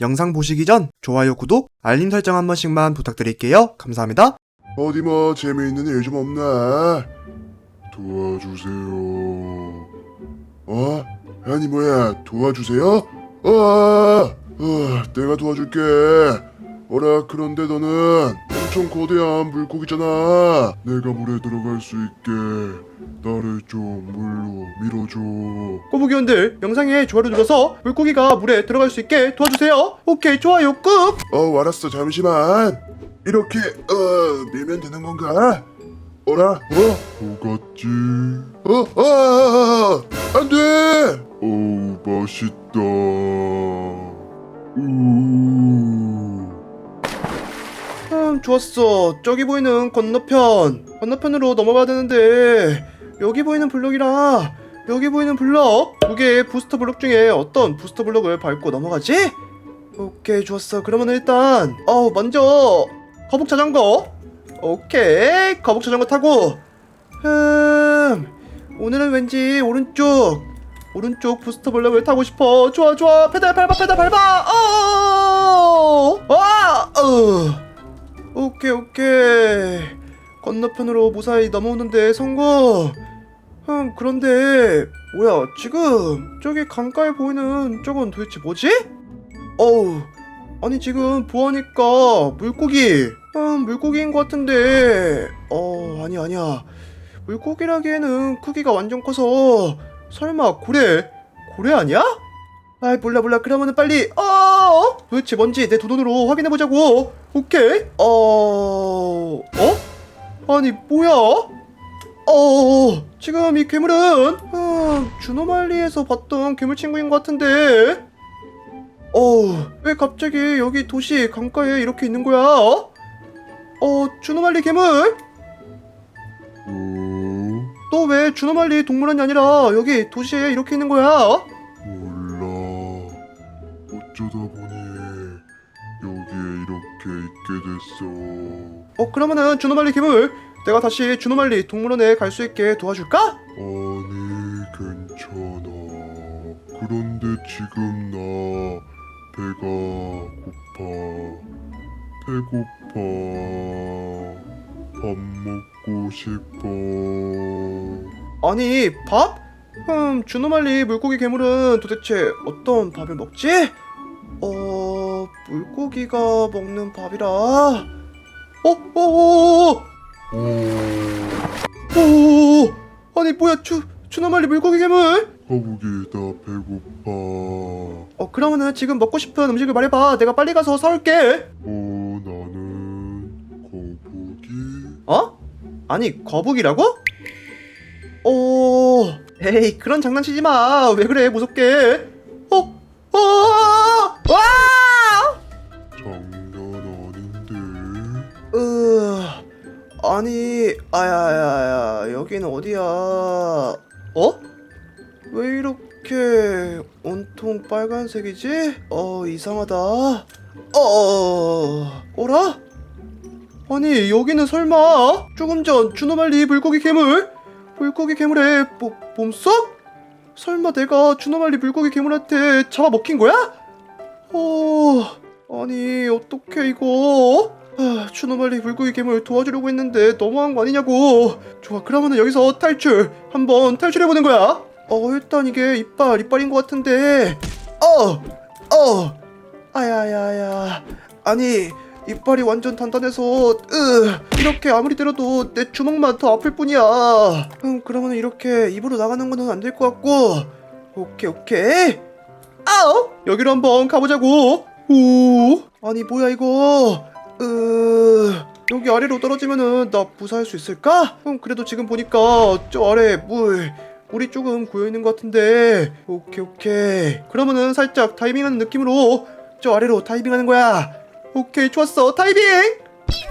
영상 보시기 전 좋아요, 구독, 알림 설정 한 번씩만 부탁드릴게요. 감사합니다. 어디 뭐 재미있는 일 좀 없나? 도와주세요. 어? 아니 뭐야 도와주세요? 어, 어 내가 도와줄게. 어라 그런데 너는 엄청 거대한 물고기잖아. 내가 물에 들어갈 수 있게 나를 좀 물로 밀어줘. 꼬부기원들 영상에 좋아요 눌러서 물고기가 물에 들어갈 수 있게 도와주세요. 오케이 좋아요 꾹. 어 알았어 잠시만. 이렇게 어 밀면 되는 건가? 어라? 어? 뭐같지? 어? 아, 아, 아, 안 돼! 어우, 맛있다. 우. 음 좋았어. 저기 보이는 건너편 건너편으로 넘어가야 되는데 여기 보이는 블럭이랑 여기 보이는 블럭 두 개의 부스터 블럭 중에 어떤 부스터 블럭을 밟고 넘어가지? 오케이 좋았어. 그러면 일단 어 먼저 거북 자전거 오케이 거북 자전거 타고 음 오늘은 왠지 오른쪽 오른쪽 부스터 블럭을 타고 싶어. 좋아 좋아 페달 밟아 페달 밟아. 어. 아! 어. 오케이 오케이. 건너편으로 무사히 넘어오는데 성공. 음 그런데 뭐야 지금 저기 강가에 보이는 저건 도대체 뭐지? 어우 아니 지금 보아니까 물고기. 음 물고기인 것 같은데. 어 아니 아니야. 물고기라기에는 크기가 완전 커서 설마 고래 고래 아니야? 아이 몰라 몰라. 그러면은 빨리. 어? 도대체 뭔지 내 두 눈으로 확인해 보자고. 오케이? 어 어? 아니 뭐야? 어 지금 이 괴물은 음, 주노말리에서 봤던 괴물 친구인 것 같은데. 어왜 갑자기 여기 도시 강가에 이렇게 있는 거야? 어 주노말리 괴물? 어? 너왜 주노말리 동물원이 아니라 여기 도시에 이렇게 있는 거야. 어쩌다 보니 여기에 이렇게 있게 됐어. 어 그러면은 주노말리 괴물 내가 다시 주노말리 동물원에 갈 수 있게 도와줄까? 아니, 괜찮아. 그런데 지금 나 배가 고파. 배고파. 밥 먹고 싶어. 아니 밥? 음 주노말리 물고기 괴물은 도대체 어떤 밥을 먹지? 어 물고기가 먹는 밥이라 어? 어? 어? 오, 오? 아니 뭐야 주 주노말리 물고기 괴물? 거북이 나 배고파. 어 그러면은 지금 먹고 싶은 음식을 말해봐 내가 빨리 가서 사올게 어, 나는 거북이. 어? 아니 거북이라고? 어 에이 그런 장난치지 마 왜 그래 무섭게 어? 어? 와! 장난 아닌데. 으 아니 아야야야 여기는 어디야 어? 왜 이렇게 온통 빨간색이지? 어 이상하다 어 어라? 아니 여기는 설마 조금 전 주노말리 물고기 괴물 물고기 괴물의 뭐, 몸속? 설마 내가 주노말리 물고기 괴물한테 잡아먹힌 거야? 어 아니 어떡해 이거? 아, 추노말리 물고기 괴물 도와주려고 했는데 너무한 거 아니냐고. 좋아 그러면은 여기서 탈출 한번 탈출해 보는 거야. 어 일단 이게 이빨 이빨인 것 같은데. 어 어. 아야야야. 아니 이빨이 완전 단단해서 으 이렇게 아무리 때려도 내 주먹만 더 아플 뿐이야. 음 그러면 이렇게 입으로 나가는 거는 안 될 것 같고. 오케이 오케이 아우 여기로 한번 가보자고. 오 아니 뭐야 이거? 으 여기 아래로 떨어지면은 나 부사할 수 있을까? 음 그래도 지금 보니까 저 아래 물 물이 조금 고여 있는 것 같은데. 오케이 오케이. 그러면은 살짝 다이빙하는 느낌으로 저 아래로 다이빙하는 거야. 오케이 좋았어. 다이빙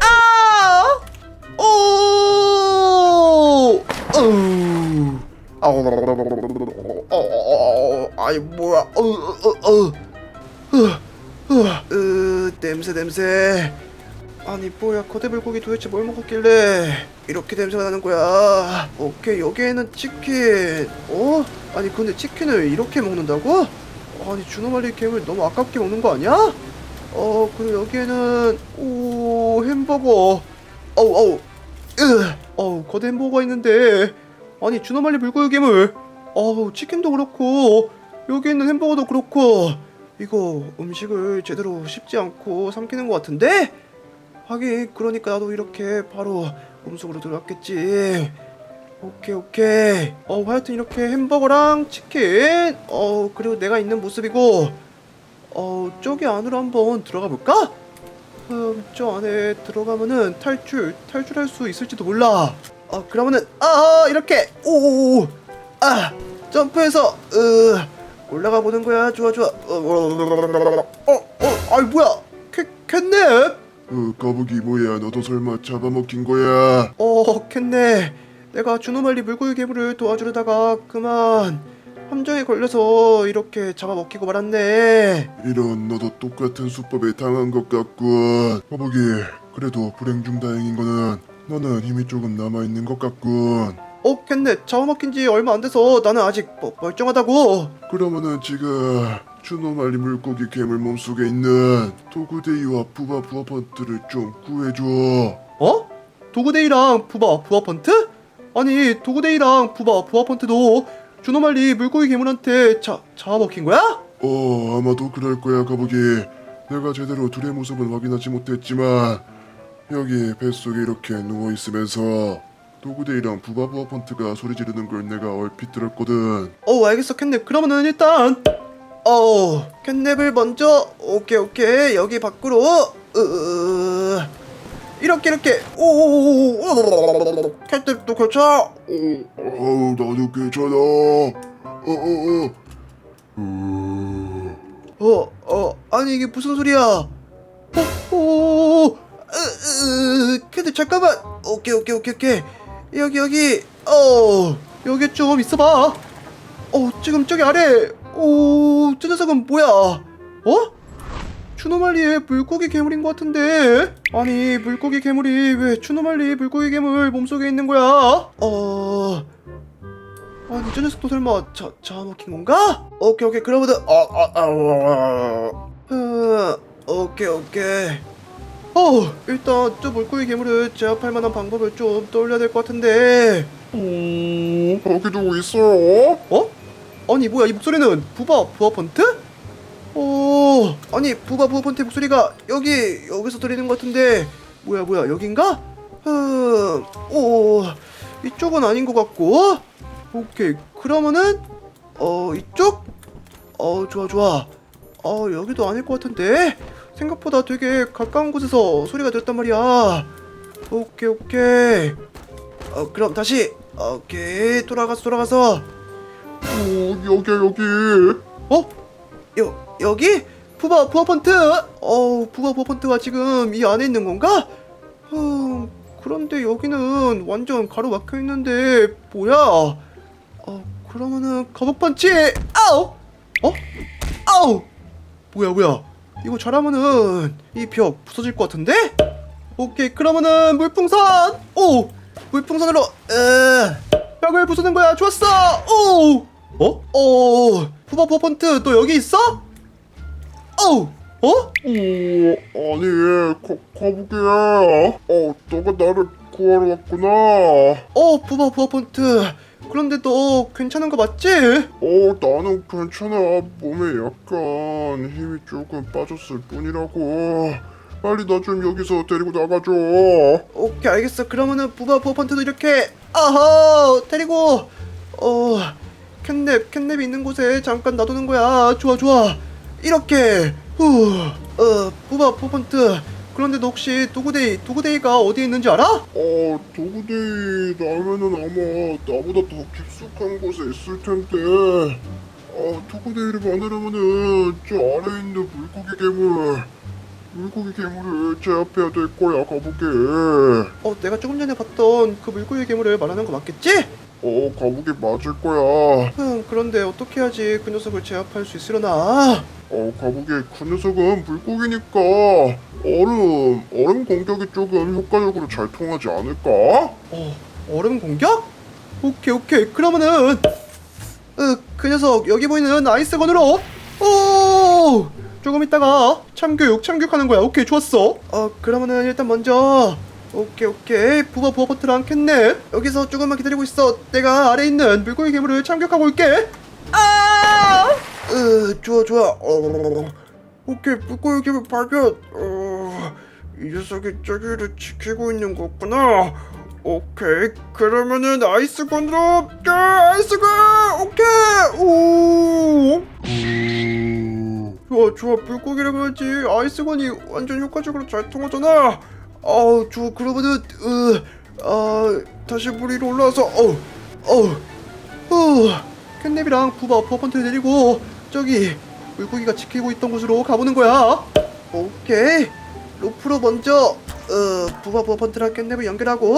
아! 오! 어! 아우 어, 아니 뭐야 어, 어, 어, 어. 으, 냄새 냄새 아니 뭐야 거대 불고기 도대체 뭘 먹었길래 이렇게 냄새가 나는 거야 오케이 여기에는 치킨 어? 아니 근데 치킨을 이렇게 먹는다고? 아니 주노말리 게임을 너무 아깝게 먹는 거 아니야? 어 그리고 여기에는 오 햄버거 어우 어우 으 어우 거대 햄버거가 있는데 아니 주노말리 물고기 괴물. 어우 치킨도 그렇고 여기 있는 햄버거도 그렇고 이거 음식을 제대로 씹지 않고 삼키는 것 같은데? 하긴 그러니까 나도 이렇게 바로 음식으로 들어갔겠지. 오케이 오케이. 어 하여튼 이렇게 햄버거랑 치킨. 어 그리고 내가 있는 모습이고 어 저기 안으로 한번 들어가 볼까? 음, 저 안에 들어가면은 탈출 탈출할 수 있을지도 몰라 어 그러면은 아 이렇게 오오오 아 점프해서 으 올라가 보는 거야 좋아 좋아 어어 아이 뭐야 캣 캣냅 어, 거북이 뭐야? 너도 설마 잡아먹힌 거야? 어, 캣네. 내가 주노말리 물고기 괴물을 도와주려다가 그만 함정에 걸려서 이렇게 잡아먹히고 말았네. 이런 너도 똑같은 수법에 당한 것 같군. 거북이 그래도 불행 중 다행인 거는 너는 힘이 조금 남아 있는 것 같군. 어, 캣네. 잡아먹힌 지 얼마 안 돼서 나는 아직 뭐, 멀쩡하다고. 그러면은 지금 추노말리 물고기 괴물 몸속에 있는 도구데이와 부바 부아펀트를 좀 구해줘. 어? 도구데이랑 부바 부아펀트? 아니, 도구데이랑 부바 부아펀트도 주노말리 물고기 괴물한테 자, 잡아먹힌 거야? 어 아마도 그럴 거야 거북이. 내가 제대로 둘의 모습은 확인하지 못했지만 여기 뱃속에 이렇게 누워 있으면서 도구데이랑 부바 부아펀트가 소리 지르는 걸 내가 얼핏 들었거든. 어, 알겠어, 캣넵. 그러면은 일단 어, 캣넵을 먼저 오케이, 오케이. 여기 밖으로 으 이렇게 이렇게 오오오오 캣넵도 괜찮아. 어우 나도 괜찮아. 어어어. 어. 어, 어, 아니 이게 무슨 소리야? 어, 오, 으, 으, 캣넵 잠깐만. 오케이, 오케이, 오케이, 오케이. 여기 여기. 어, 여기 좀 있어봐. 어, 지금 저기 아래. 오, 저 녀석은 뭐야? 어? 추노말리의 물고기 괴물인 것 같은데? 아니, 물고기 괴물이 왜 추노말리 물고기 괴물 몸속에 있는 거야? 어... 아니, 저 녀석도 설마 자, 잡아먹힌 건가? 오케이, 오케이, 그러면은, 아, 아, 아, 아, 아, 오케이, 오케이. 어, 일단 저 물고기 괴물을 제압할 만한 방법을 좀 떠올려야 될 것 같은데. 오, 거기도 있어? 어? 아니 뭐야 이 목소리는 부바 부아펀트? 오 아니 부바 부아펀트 목소리가 여기 여기서 들리는 것 같은데 뭐야 뭐야 여긴가? 흠오 이쪽은 아닌 것 같고 오케이 그러면은 어 이쪽? 어 좋아 좋아 어 여기도 아닐 것 같은데 생각보다 되게 가까운 곳에서 소리가 들었단 말이야 오케이 오케이 어 그럼 다시 오케이 돌아가서 돌아가서 오, 여기 여기. 어? 여 여기? 부바 부하펀트? 어 부바 부하펀트가 지금 이 안에 있는 건가? 음 그런데 여기는 완전 가로막혀 있는데 뭐야? 어 그러면은 거북펀치 아우 어? 아우 뭐야 뭐야 이거 잘하면은 이 벽 부서질 것 같은데? 오케이 그러면은 물풍선 오 물풍선으로 으 벽을 부수는 거야 좋았어 오 어? 어 푸바 퍼펀트 너 여기 있어? 어우 어? 오, 아니, 거, 거북이야. 어, 너가 나를 구하러 왔구나. 어 푸바 퍼펀트 그런데 너 괜찮은 거 맞지? 어, 나는 괜찮아. 몸에 약간 힘이 조금 빠졌을 뿐이라고. 빨리 나 좀 여기서 데리고 나가줘. 오케이 알겠어 그러면은 푸바 퍼펀트도 이렇게 아하 데리고 어 캣냅 캣냅이 있는 곳에 잠깐 놔두는 거야 좋아 좋아 이렇게 후어 푸바 퍼펀트 그런데 너 혹시 도구데이 도구데이가 어디에 있는지 알아? 어, 도구데이 나면은 아마 나보다 더 깊숙한 곳에 있을 텐데. 어, 도구데이를 만나려면은 저 아래 있는 물고기 괴물, 물고기 괴물을 제압해야 될 거야, 거북이. 어 내가 조금 전에 봤던 그 물고기 괴물을 말하는 거 맞겠지? 어, 거북이 맞을 거야. 음, 그런데 어떻게 해야지 그 녀석을 제압할 수 있으려나? 어, 거북이 그 녀석은 물고기니까 얼음, 얼음 공격이 조금 효과적으로 잘 통하지 않을까? 어, 얼음 공격? 오케이, 오케이. 그러면은, 으, 그 녀석 여기 보이는 아이스건으로 오 조금 있다가 참교육 참교육하는 거야 오케이 좋았어 어 그러면은 일단 먼저 오케이 오케이. 부바 부바 버트랑 캣넷 여기서 조금만 기다리고 있어. 내가 아래 있는 물고기 괴물을 참교육하고 올게. 아! 으, 좋아 좋아. 어, 오케이 물고기 괴물 발견. 어, 이 녀석이 저기를 지키고 있는 거구나. 오케이 그러면은 아이스건으로 게 아이스건 오케이! 오! 오, 좋아 좋아. 물고기를 그런지. 아이스건이 완전 효과적으로 잘 통하잖아 아우 좋아 그러면은 으아 다시 물 위로 올라와서 어우 어우 후 캣냅이랑 부바 버펀트를 데리고 저기 물고기가 지키고 있던 곳으로 가보는 거야. 오케이. 로프로 먼저 어 부바 버펀트랑 캣냅을 연결하고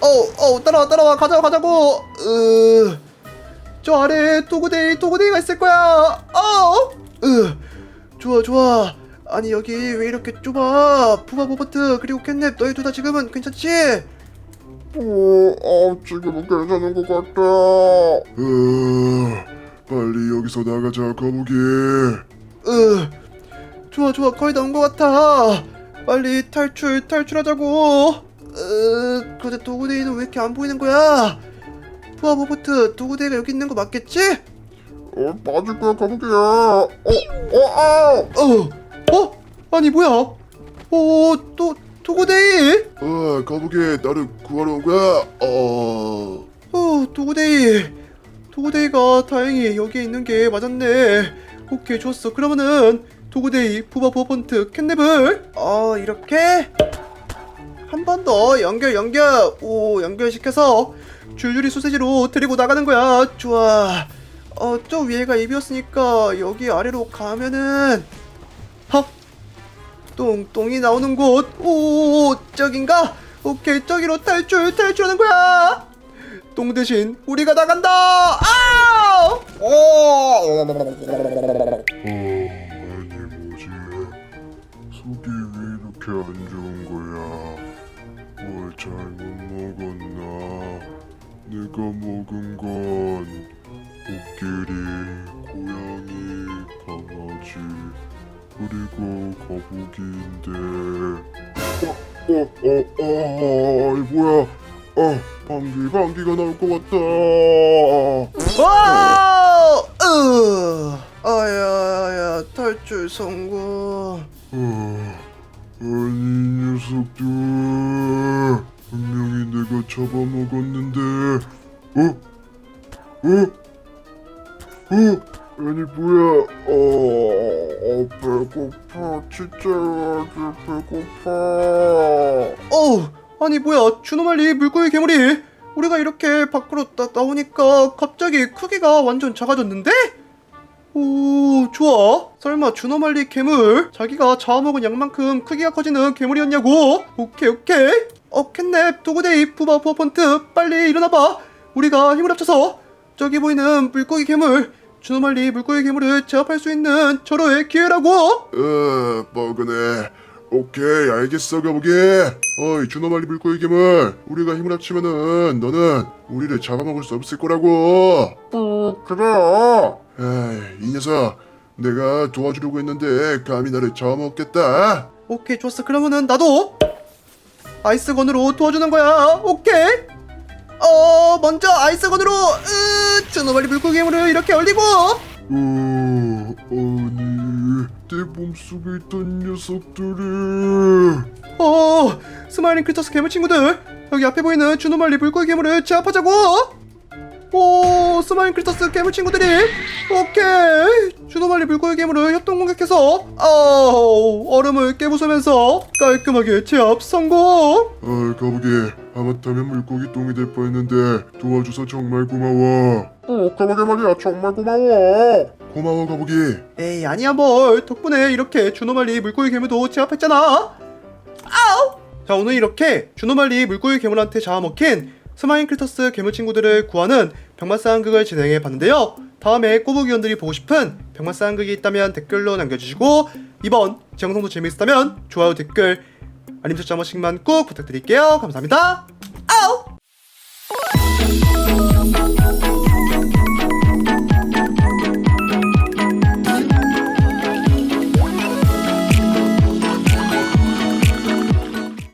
어우 어우 따라와 따라와. 가자 가자고. 으 저 아래에 도구데이 도구데이가 있을 거야. 어? 으, 좋아 좋아 아니 여기 왜 이렇게 좁아 부바 보버트 그리고 캣냅 너희 둘 다 지금은 괜찮지? 오, 아, 지금은 괜찮은 것 같다. 으, 빨리 여기서 나가자, 거북이. 으 좋아 좋아 거의 다온것 같아 빨리 탈출 탈출하자고 으 그런데 도구데이는 왜 이렇게 안 보이는 거야 부바 보버트 도구데이가 여기 있는 거 맞겠지? 어, 맞을 거야, 거북이야. 어, 어, 아! 어? 어? 아니 뭐야 어또 도구데이 어, 거북이, 나를 구하러 온 거야. 어, 어, 도구데이. 도구데이가 다행히 여기에 있는 게 맞았네. 오케이, 좋았어. 그러면은 도구데이, 부바 버펀트, 캣neb을 어, 이렇게 한 번 더 연결 연결. 오, 연결시켜서 줄줄이 소세지로 데리고 나가는 거야. 좋아. 어, 저 위에가 입이었으니까 여기 아래로 가면은 헉. 똥똥이 나오는 곳. 오, 저긴가? 오케이, 저기로 탈출, 탈출하는 거야. 똥 대신 우리가 나간다. 아! 어, 아니 뭐지? 속이 왜 이렇게 안 좋은 거야? 뭘 잘못 먹었나? 내가 먹은 건 코끼리, 고양이, 강아지, 그리고 거북이인데. 어, 어, 어, 어, 이 뭐야? 아, 방귀, 방귀가 나올 것 같다. 와! 으! 아야야 탈출 성공. 어, 아니 이 녀석들 분명히 내가 잡아먹었는데 어? 어? 어? 아니 뭐야 어, 어 배고파 진짜 배고파 어우, 아니 뭐야? 주노말리 물고기 괴물이 우리가 이렇게 밖으로 나, 나오니까 갑자기 크기가 완전 작아졌는데? 오, 좋아. 설마 주노말리 괴물 자기가 잡아먹은 양만큼 크기가 커지는 괴물이었냐고? 오케이, 오케이. 어, 캣냅, 도구데이, 부바, 부어펀트, 빨리 일어나봐. 우리가 힘을 합쳐서 저기 보이는 물고기 괴물, 주노말리 물고기 괴물을 제압할 수 있는 절호의 기회라고. 어 뻐근해. 오케이 알겠어 거북이. 어이 주노말리 물고기 괴물. 우리가 힘을 합치면은 너는 우리를 잡아먹을 수 없을 거라고. 어. 그래. 에이 이 녀석 내가 도와주려고 했는데 감히 나를 잡아먹겠다. 오케이 좋았어. 그러면은 나도 아이스건으로 도와주는 거야. 오케이 어 먼저 아이스건으로 으 주노발리 물고기 괴물을 이렇게 얼리고. 어 아니 내 몸속에 있던 녀석들이 어 스마일링 크리터스 괴물 친구들 여기 앞에 보이는 주노말리 물고기 괴물을 제압하자고 오 스마일링 크리터스 괴물 친구들이. 오케이. 주노말리 물고기 괴물을 협동 공격해서 어 얼음을 깨부수면서 깔끔하게 제압 성공. 아 거북이 하마터면 물고기 똥이 될 뻔했는데 도와줘서 정말 고마워. 어 거북이 말이야 정말 고마워. 고마워 거북이. 에이 아니야 뭘. 덕분에 이렇게 주노말리 물고기 괴물도 제압했잖아. 아우! 자 오늘 이렇게 주노말리 물고기 괴물한테 잡아먹힌 스마인 크리터스 괴물친구들을 구하는 병맛상극을 진행해 봤는데요. 다음에 꼬부기원들이 보고 싶은 병맛상극이 있다면 댓글로 남겨주시고 이번 영상도 재미있었다면 좋아요 댓글 알림 설정 한 번씩만 꾹 부탁드릴게요. 감사합니다. 아우!